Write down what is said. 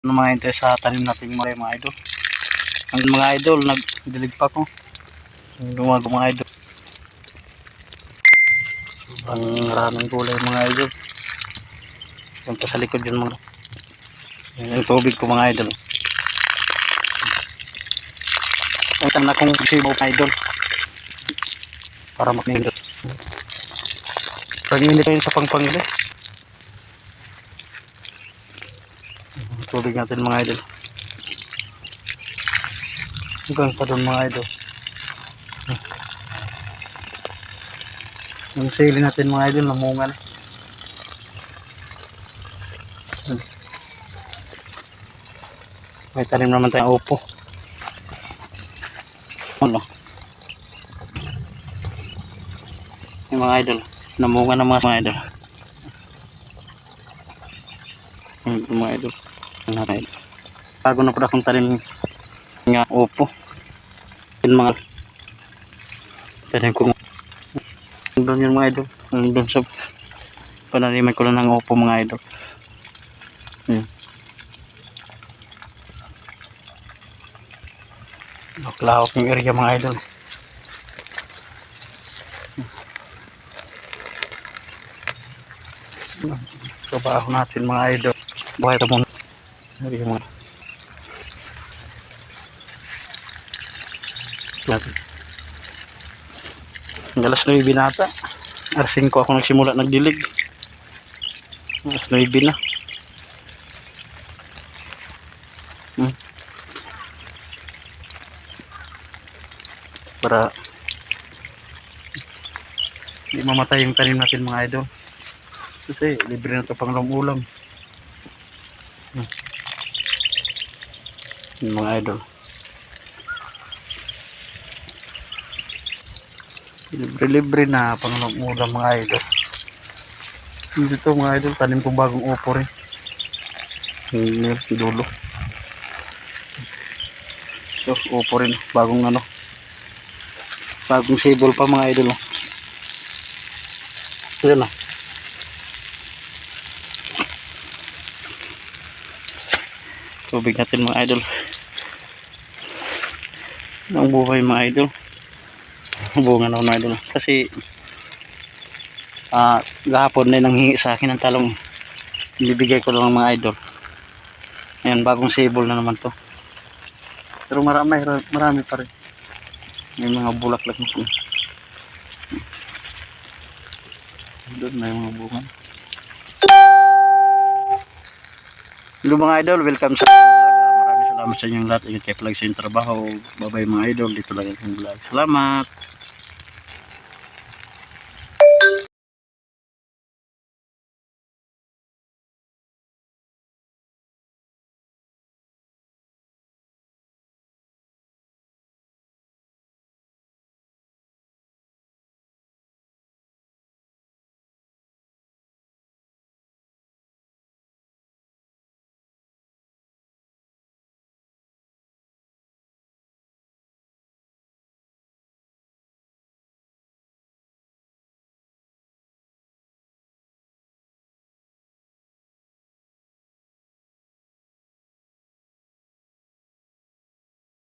ng mga hintay sa tanim nating mga, mga idol. Ang mga idol, nagdilig pa ko. Ang lumago mga idol. Ang maraming gulay mga idol. Yung sa likod yun mga Yung tubig ko mga idol. Ang tanda kong sibo mga idol. Para makindot. Pag-init tayo sa pangpangili. Tubig natin mga idol. Hanggang pa doon mga idol. Yung sili natin mga idol, namunga na. May tanim naman tayong upo. Ano? Yung mga idol, namunga na mga, mga idol. Yung mga idol. Idol. Bago na pala akong tanim nga upo. Yung mga tanim ko doon yung mga idol. Doon sa panaliman ko lang ng upo mga idol. Hmm. Naklahok yung area mga idol. Trabaho natin mga idol. Buhay ka muna. Area mga natin. Alas 9 binata. Alas 5 ako nagsimula nagdilig. Alas 9 na. Hmm. Para hindi mamatay yung tanim natin mga idol. Kasi libre na ito pang ulam. Yung mga idol. libre-libre na pangalong ulam mga idol. Dito mga idol tanim kong bagong upo rin. Yung dulo. So upo rin. Bagong ano. Bagong sibol pa mga idol oh. yun ah tubig natin mga idol. Ang buhay mga idol? Bunga na na idol. Kasi ah gahapon na nanghingi sa akin ng talong. Bibigay ko lang ng mga idol. Ayan bagong sable na naman to. Pero marami marami pa rin. May mga bulaklak na po doon may mga bunga hello mga idol. Welcome sa vlog. Ah, maraming salamat sa inyong lahat. Ingat kayo palagi sa inyong trabaho. Bye bye mga idol. Dito lang ang vlog. Salamat